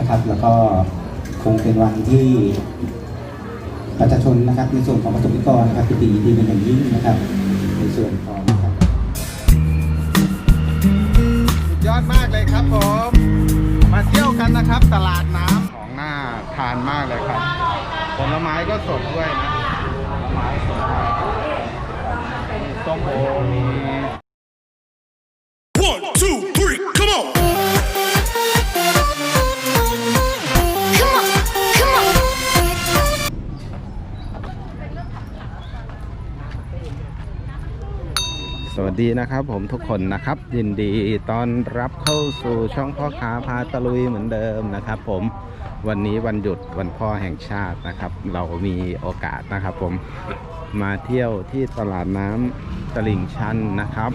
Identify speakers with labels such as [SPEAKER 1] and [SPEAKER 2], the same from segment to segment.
[SPEAKER 1] นะครับ แล้วก็คงเป็นวันที่ประชาชนนะครับ ในส่วนของประสบนิกรนะครับปิติยินดีเป็นอย่างยิ่งนะครับ ในส่วนของนะครับ
[SPEAKER 2] ยอดมากเลยครับผม มาเที่ยวกันนะครับ ตลาดน้ำของหน้าทานมากเลยครับผลไม้ก็สดด้วยนะผลไม้สดมีส้มโอมี วัสดีนะครับผมทุกคนนะครับ ยินดีต้อนรับเข้าสู่ช่องพ่อค้าพาตะลุยเหมือนเดิมนะครับ ผมวันนี้วันหยุดวันพ่อแห่งชาตินะครับ เรามีโอกาสนะครับ ผมมาเที่ยวที่ตลาดน้ำตลิ่งชันนะครับ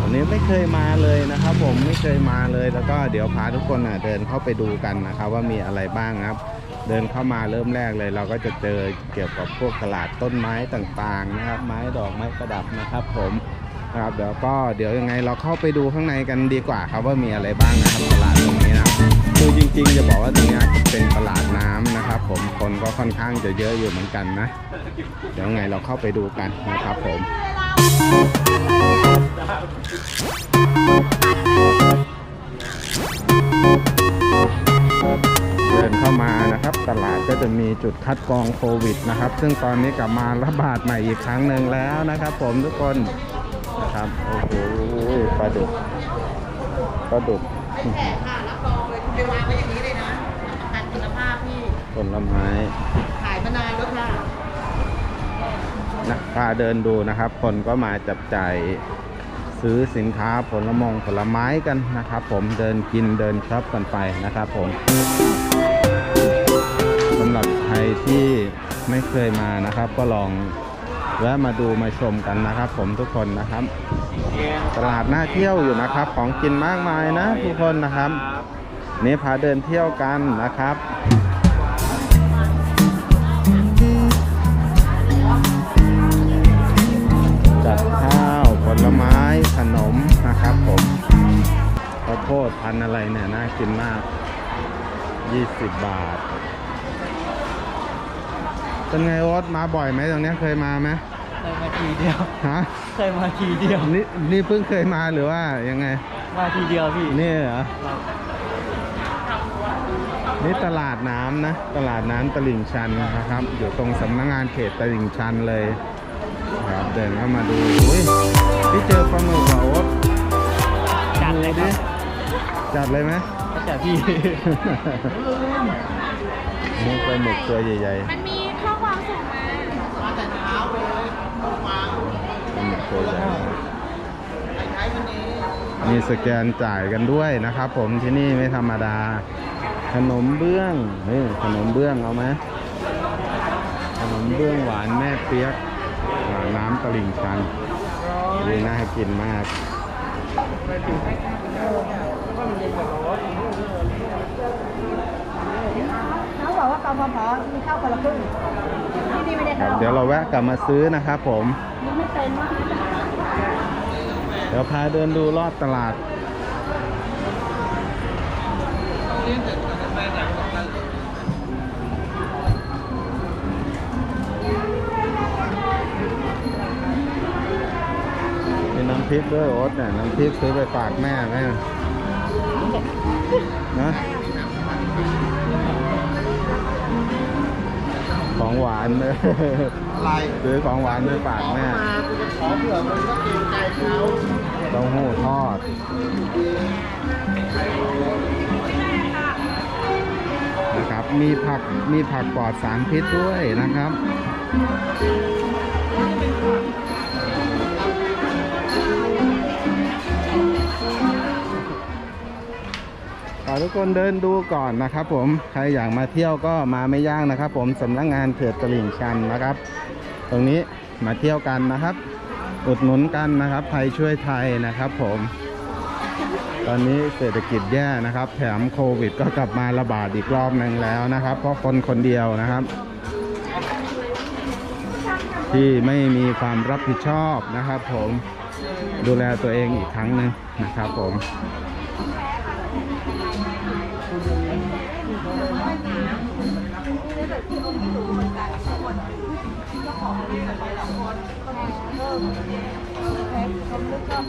[SPEAKER 2] วันนี้ไม่เคยมาเลยนะครับ ผมไม่เคยมาเลยแล้วก็เดี๋ยวพาทุกคนนะเดินเข้าไปดูกันนะครับ ว่ามีอะไรบ้างครับ เดินเข้ามาเริ่มแรกเลย เราก็จะเจอเกี่ยวกับพวกตลาดต้นไม้ต่างๆนะครับ ไม้ดอกไม้ประดับนะครับ ผมครับเดี๋ยวก็เดี๋ยวยังไงเราเข้าไปดูข้างในกันดีกว่าครับว่ามีอะไรบ้างนะครับตลาดตรงนี้นะครับคือจริงๆ จะบอกว่าตรงนี้เป็นตลาดน้ำนะครับ ผมคนก็ค่อนข้างจะเยอะอยู่เหมือนกันนะ เดี๋ยวยังไงเราเข้าไปดูกันนะครับผม นเข้ามานะครับ ตลาดก็จะมีจุดคัดกรองโควิดนะครับ ซึ่งตอนนี้กลับมาระบาดใหม่อีกครั้งหนึ่งแล้วนะครับ ผมทุกคนนะครับโอ้โหปลาดุกปลาดุก
[SPEAKER 3] ค่ะรับรองเลยคุณไปวางไว้อย่างนี้เลยนะประกันคุณภาพพี่
[SPEAKER 2] ผลไม้
[SPEAKER 3] ขายมานานแล้วค่ะ
[SPEAKER 2] นะพาเดินดูนะครับ คนก็มาจับจ่ายซื้อสินค้าผลมงผลไม้กันนะครับ ผมเดินกินเดินช็อปกันไปนะครับผมสำหรับใคร ที่ไม่เคยมานะครับ ก็ลองแวะมาดูมาชมกันนะครับ ผมทุกคนนะครับ ตลาดน่าเที่ยวอยู่นะครับ ของกินมากมายนะทุกคนนะครับ นี่พาเดินเที่ยวกันนะครับจัดข้าวผลไม้ขนมนะครับผมข้าวโพดพันอะไรเนี่ยน่ากินมาก 20 บาท เป็นไงโอ๊ตมาบ่อยไหมตรงเนี้ยเคยมาไหม
[SPEAKER 4] เคยมาทีเดียว
[SPEAKER 2] ฮะ
[SPEAKER 4] เคยมาทีเดียว
[SPEAKER 2] นี่นี่เพิ่งเคยมาหรือว่ายังไง
[SPEAKER 4] มาทีเดียวพี่
[SPEAKER 2] นี่เหรอนี่ตลาดน้ำนะ ตลาดน้ำตลิ่งชันนะครับ อยู่ตรงสำนักงานเขตตลิ่งชันเลยครับเดินเข้ามาดูอุ้ยพี่เจอปลาหมึกเหรอโอ๊ต
[SPEAKER 4] จัดเลยครับ
[SPEAKER 2] จัดเลยไหม
[SPEAKER 4] ก็แต่พี่
[SPEAKER 2] นี่ปลาหมึกตัวใหญ่
[SPEAKER 5] มันมีข้อความส่งมา
[SPEAKER 2] ๆปลาหมึก ตัวใหญ่มีสแกนจ่ายกันด้วยนะครับผมที่นี่ไม่ธรรมดา ขนมเบื้องนี่ขนมเบื้องเอาไหมขนมเบื้องหวานแม่เปียกอ่าน้ำตลิ่งชันนี่น่ากินมาก
[SPEAKER 3] เขาบอกว่ากพพมีข้าวคนละครึ่งที่นี่ไม่ได้
[SPEAKER 2] ครั
[SPEAKER 3] เข้า
[SPEAKER 2] บเดี๋ยวเราแวะกลับมาซื้อนะครับผม
[SPEAKER 3] เป็นว่า
[SPEAKER 2] เดี๋ยวพาเดินดูรอบตลาดมีน้ำพริกด้วยโอ๊ตเนี่ยน้ำพริกซื้อไปฝากแม่แม่นะ ของหวานเลย
[SPEAKER 1] อะไร
[SPEAKER 2] ซื้อของหวานไปฝากแม่
[SPEAKER 1] มากูจะขอเผื่อมันก็เกรงใจเขา
[SPEAKER 2] เต้าหู้ทอด นะครับ มีผัก มีผักปลอดสารพิษด้วยนะครับ ทุกคนเดินดูก่อนนะครับ ผมใครอยากมาเที่ยวก็มาไม่ยากนะครับ ผมสำนักงานเขตตลิ่งชันนะครับ ตรงนี้มาเที่ยวกันนะครับ อุดหนุนกันนะครับไทยช่วยไทยนะครับ ผม ตอนนี้เศรษฐกิจแย่นะครับ แถมโควิดก็กลับมาระบาดอีกรอบหนึ่งแล้วนะครับ เพราะคนคนเดียวนะครับ ที่ไม่มีความรับผิดชอบนะครับ ผมดูแลตัวเองอีกครั้งหนึ่งนะครับ ผม อ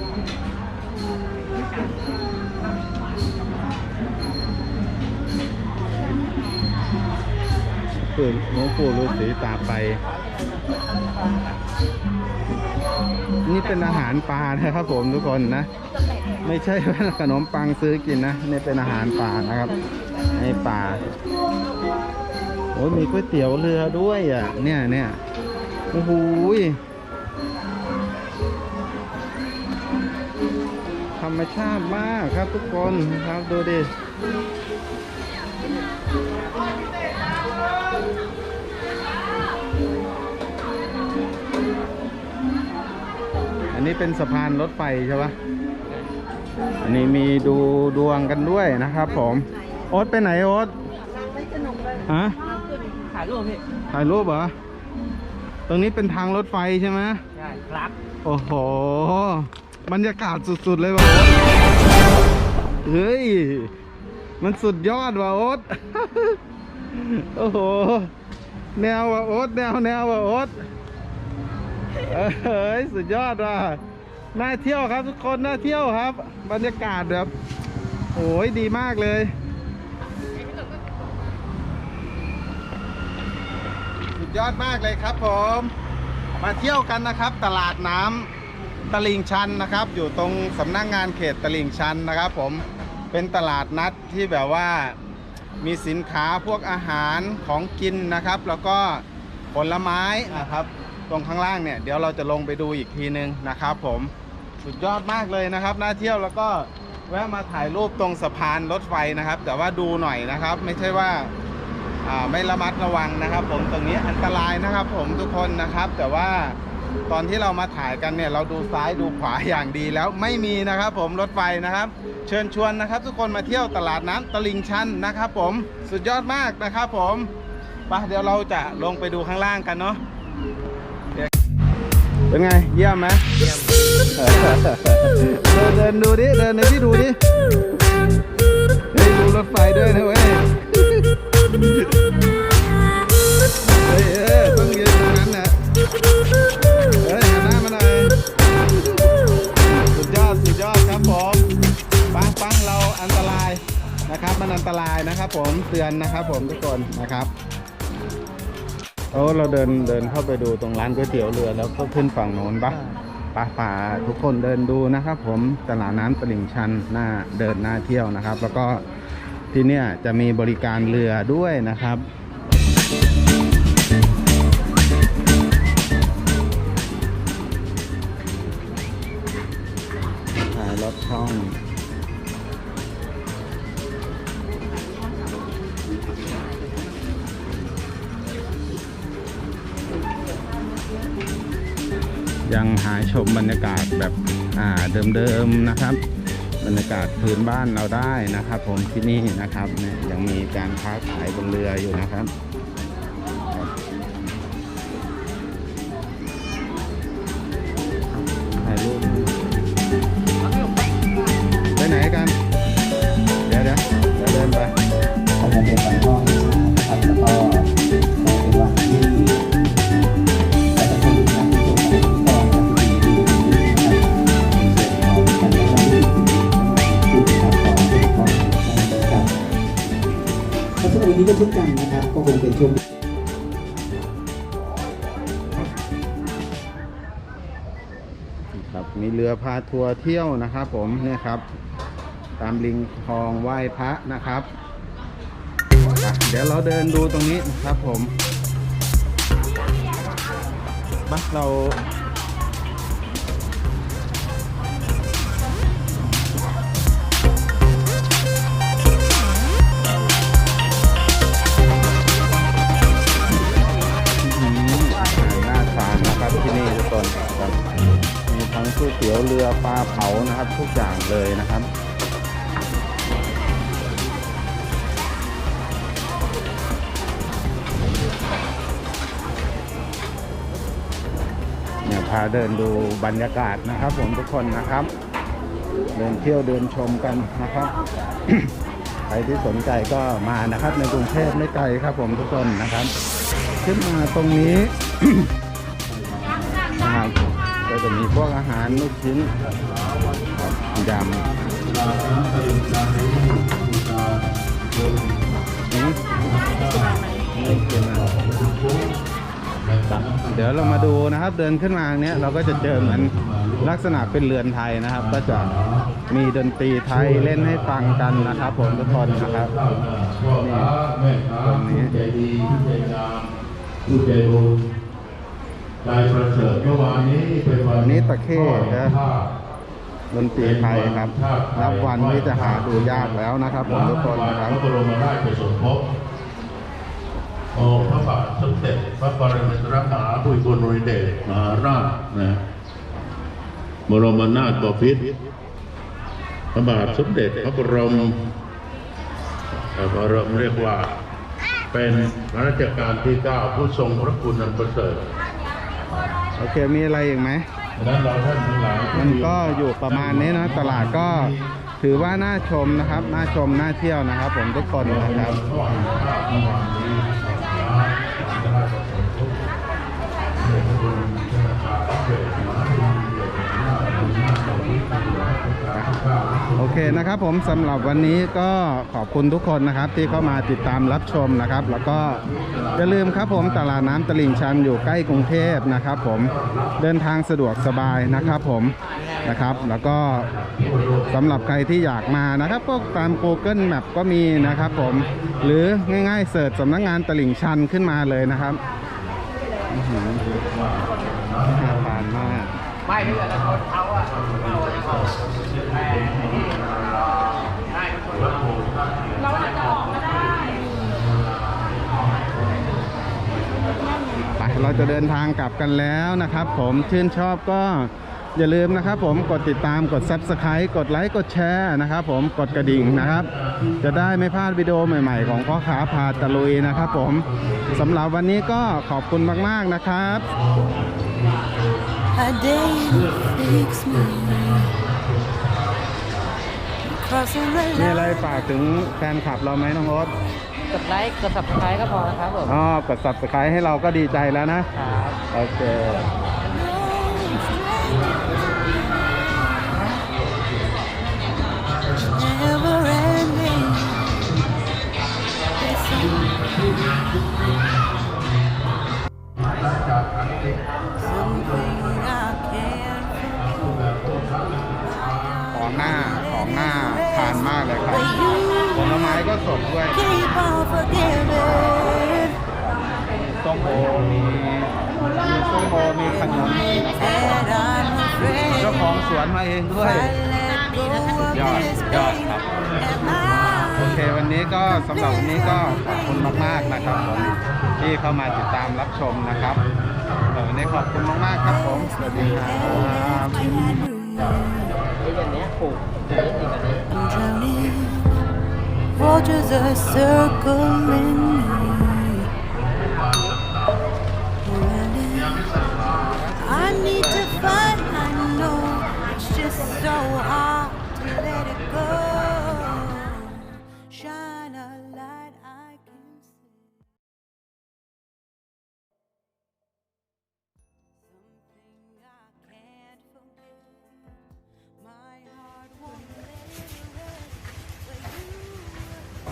[SPEAKER 2] หลวงปู่ฤาษีตาไป นี่เป็นอาหารปลานะครับผมทุกคนนะ ไม่ใช่ว่าขนมปังซื้อกินนะ นี่เป็นอาหารปลานะครับให้ปลาโอ้ยมีก๋วยเตี๋ยวเรือด้วยอะ เนี่ยเนี่ยโอ้โห รรมชาติมากครับทุกคนครับดูดิอันนี้เป็นสะพานรถไฟใช่ปะอันนี้มีดูดวงกันด้วยนะครับผมโอ๊ตไปไหนโอ๊ตฮะ
[SPEAKER 4] ถ่ายรูปพี่
[SPEAKER 2] ถ่ายรูปเหรอ ตรงนี้เป็นทางรถไฟใช่ไหม
[SPEAKER 4] ใช่ครับ
[SPEAKER 2] โอ้โห บรรยากาศสุดๆเลยว่ะโอ๊ตเฮ้ย มันสุดยอดว่ะโอ๊ตโอ้โห แนวว่ะโอ๊ตแนวแนวว่ะโอ๊ตเอ้ยสุดยอดว่ะน่าเที่ยวครับทุกคนน่าเที่ยวครับ บรรยากาศแบบโอ้ยดีมากเลยสุดยอดมากเลยครับผม มาเที่ยวกันนะครับตลาดน้ำ ตลิ่งชันนะครับ อยู่ตรงสำนักงงานเขตตลิ่งชันนะครับผมเป็นตลาดนัดที่แบบว่ามีสินค้าพวกอาหารของกินนะครับ แล้วก็ผลไม้นะครับ ตรงข้างล่างเนี่ยเดี๋ยวเราจะลงไปดูอีกทีนึงนะครับ ผมสุดยอดมากเลยนะครับน่าเที่ยวแล้วก็แวะมาถ่ายรูปตรงสะพานรถไฟนะครับ แต่ว่าดูหน่อยนะครับ ไม่ใช่ว่าอ่าไม่ระมัดระวังนะครับ ผมตรงนี้อันตรายนะครับ ผมทุกคนนะครับ แต่ว่า ตอนที่เรามาถ่ายกันเนี่ยเราดูซ้ายดูขวาอย่างดีแล้วไม่มีนะครับผมรถไฟนะครับ เชิญชวนนะครับ ทุกคนมาเที่ยวตลาดน้ำตลิงชันนะครับผมสุดยอดมากนะครับผมไปเดี๋ยวเราจะลงไปดูข้างล่างกันเนาะเป็นไงเยี่ยมไหมเยี่ยมเดินเดินดูดิเดินในที่ดูดิเฮ้ดูรถไฟด้วยนะเว้ย เฮ้ยหันหน้ามาหน่อยสุดยอดสุดยอดครับผมปังปังเราอันตรายนะครับ มันอันตรายนะครับผมเตือนนะครับผมทุกคนนะครับโอ้เราเดินเดินเข้าไปดูตรงร้านก๋วยเตี๋ยวเรือแล้วก็ขึ้นฝั่งโน้นปะป่าป่าทุกคนเดินดูนะครับ ผมตลาดน้ำตลิ่งชันหน้าเดินหน้าเที่ยวนะครับ แล้วก็ที่เนี่ยจะมีบริการเรือด้วยนะครับ ชมบรรยากาศแบบเดิมๆนะครับ บรรยากาศพื้นบ้านเราได้นะครับ ผมที่นี่นะครับเนี่ยยังมีการค้าขายบนเรืออยู่นะครับ
[SPEAKER 1] มีเรื
[SPEAKER 2] อพาทัวร์เที่ยวนะครับ ผมเนี่ยครับ ตามริงคลองไหว้พระนะครับเดี๋ยวเราเดินดูตรงนี้นะครับผมมาเราอื้อหือน่าทานนะครับที่นี่ทุกคน ก๋วยเตี๋ยวเรือปลาเผานะครับ ทุกอย่างเลยนะครับเนี่ยพาเดินดูบรรยากาศนะครับ ผมทุกคนนะครับ เดินเที่ยวเดินชมกันนะครับใครที่สนใจก็มานะครับ ในกรุงเทพไม่ไกลครับ ผมทุกคนนะครับ ขึ้นมาตรงนี้ ก็จะมีพวกอาหารลูกชิ้นยำอืมไม่กินอะเดี๋ยวเรามาดูนะครับ เดินขึ้นมาเนี้ยเราก็จะเจอเหมือนลักษณะเป็นเรือนไทยนะครับ ก็จะมีดนตรีไทยเล่นให้ฟังกันนะครับผมทุกคนนะครับนี่ตรงนี้
[SPEAKER 6] ใจดีใจงามผู้ใจบุญ ใจประเสริฐเมื่อวานนี้เป็นวัน
[SPEAKER 2] นี่ตะเข้
[SPEAKER 6] พ่อแห่
[SPEAKER 2] นะ
[SPEAKER 6] งชาติ
[SPEAKER 2] ดนตรีไทยครับนับวันที่จะหาดูยากแล้วนะครับผมทุกคนนะครับ
[SPEAKER 6] พระบรมราชสมภพองค์พระบาทสมเด็จพระปรมินทรมหาภูมิพลอดุลยเดชมหาราชนะบรมนาถบพิตรพระบาทสมเด็จพระบรมเอ่อบรมเรียกว่าเป็นพระราชการที่เก้าผู้ทรงพระคุณอันประเสริฐ
[SPEAKER 2] โอเคมีอะไรอีกไหม
[SPEAKER 6] ดังนั้นเราท่านทั้งหลาย
[SPEAKER 2] มันก็อยู่ประมาณนี้นะตลาดก็ถือว่าน่าชมนะครับ น่าชม น่าเที่ยวนะครับ ผมทุกคนนะครับ โอเคนะครับผมสำหรับวันนี้ก็ขอบคุณทุกคนนะครับ ที่เข้ามาติดตามรับชมนะครับ แล้วก็อย่าลืมครับผมตลาดน้ำตลิ่งชันอยู่ใกล้กรุงเทพนะครับ ผมเดินทางสะดวกสบายนะครับผมนะครับ แล้วก็สำหรับใครที่อยากมานะครับก็ตาม Google Map ก็มีนะครับผมหรือง่ายๆเสิร์ชสำนักงานตลิ่งชันขึ้นมาเลยนะครับอื้อหือน่าทานมาก
[SPEAKER 4] ไม่ถ้าเกิดเราเขาอะเอาอะไรออกแต่ไอ้นี่ได้มันคนละ
[SPEAKER 5] เราอาจจะออกก็ได้
[SPEAKER 2] ไป เราจะเดินทางกลับกันแล้วนะครับ ผมชื่นชอบก็อย่าลืมนะครับ ผมกดติดตามกด Subscribe กดไลค์กดแชร์นะครับ ผมกดกระดิ่งนะครับ จะได้ไม่พลาดวิดีโอใหม่ ๆ ของพ่อค้าพาตะลุยนะครับ ผมสำหรับวันนี้ก็ขอบคุณมาก ๆนะครับ
[SPEAKER 7] I didn't fix me. Crossing the
[SPEAKER 2] มีอะไร
[SPEAKER 7] line.
[SPEAKER 2] ฝากถึงแฟนคลับเราไหมน้องโอ๊ต
[SPEAKER 4] กดไลค์กด subscribe ก็พอนะครับผม
[SPEAKER 2] อ๋อกด Subscribe ให้เราก็ดีใจแล้วนะ
[SPEAKER 4] ครับ
[SPEAKER 2] โอเค
[SPEAKER 7] Never ending. Something า
[SPEAKER 2] ทานมากเลยครับ
[SPEAKER 7] But you
[SPEAKER 2] ผลไม้ก็สดด้วย
[SPEAKER 7] keep on forgiving.
[SPEAKER 2] ส้มโอมีมีส้มโอมีขนุน
[SPEAKER 7] And I'm
[SPEAKER 2] เจ้า
[SPEAKER 7] afraid
[SPEAKER 2] ของสวนมาเองด้วย
[SPEAKER 7] I let go of
[SPEAKER 2] Yeah,
[SPEAKER 7] this
[SPEAKER 2] yeah,
[SPEAKER 7] pain.
[SPEAKER 2] ครับ
[SPEAKER 7] Am I
[SPEAKER 2] โอเควันนี้ก็สำหรับวันนี้ก็ขอบคุณมากๆนะครับผมที่เข้ามาติดตามรับชมนะครับเออวันนี้ขอบคุณมากๆครับผมสวัสดีครับ
[SPEAKER 4] ไอ้แบบเนี้ยปลูกเยอะจริงแบบนี้
[SPEAKER 7] I'm drowning. Vultures are circling me.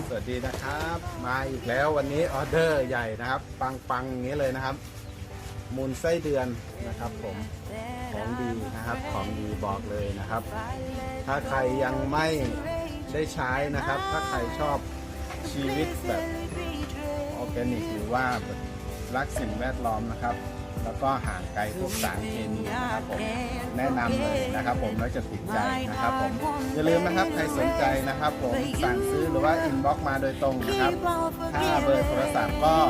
[SPEAKER 2] สวัสดีนะครับ มาอีกแล้ววันนี้ออเดอร์ใหญ่นะครับ ปังๆอย่างนี้เลยนะครับ มูลไส้เดือนนะครับ ผมของดีนะครับของดีบอกเลยนะครับ ถ้าใครยังไม่ได้ใช้นะครับ ถ้าใครชอบชีวิตแบบออร์แกนิกหรือว่ารักสิ่งแวดล้อมนะครับ แล้วก็ห่างไกลพวกสารเคมีนะครับผมแนะนำเลยนะครับผมแล้วจะติดใจนะครับผมอย่าลืมนะครับใครสนใจนะครับผมสั่งซื้อหรือว่าอินบ็อกมาโดยตรงนะครับถ้าเบอร์โทรศัพท์ก็ 064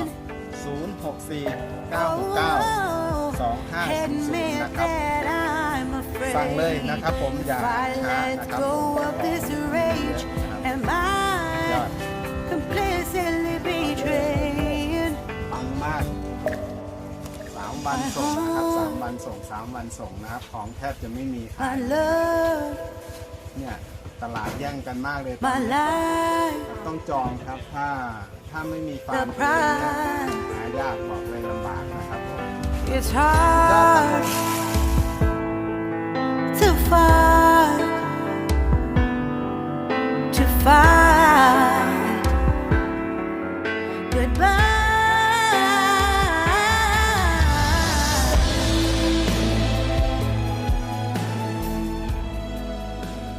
[SPEAKER 2] 969 2500นะครับสั่งเลยนะครับผมอย่า
[SPEAKER 7] If I
[SPEAKER 2] ช้า
[SPEAKER 7] let
[SPEAKER 2] นะครับ
[SPEAKER 7] go
[SPEAKER 2] ผม
[SPEAKER 7] of this rage, am
[SPEAKER 2] ยอ
[SPEAKER 7] I
[SPEAKER 2] ด วันส่งนะครับสามวันส่งสามวันส่งนะครับ ของแทบจะไม่มีขาย
[SPEAKER 7] My love
[SPEAKER 2] เนี่ยตลาดแย่งกันมากเลย
[SPEAKER 7] My life,
[SPEAKER 2] ต้องจองครับถ้าถ้าไม่มีฟา
[SPEAKER 7] the
[SPEAKER 2] ร์มเองเนี่ย
[SPEAKER 7] pride.
[SPEAKER 2] หายากบอกเลยลำบากนะครับผม
[SPEAKER 7] It's hard to find, to find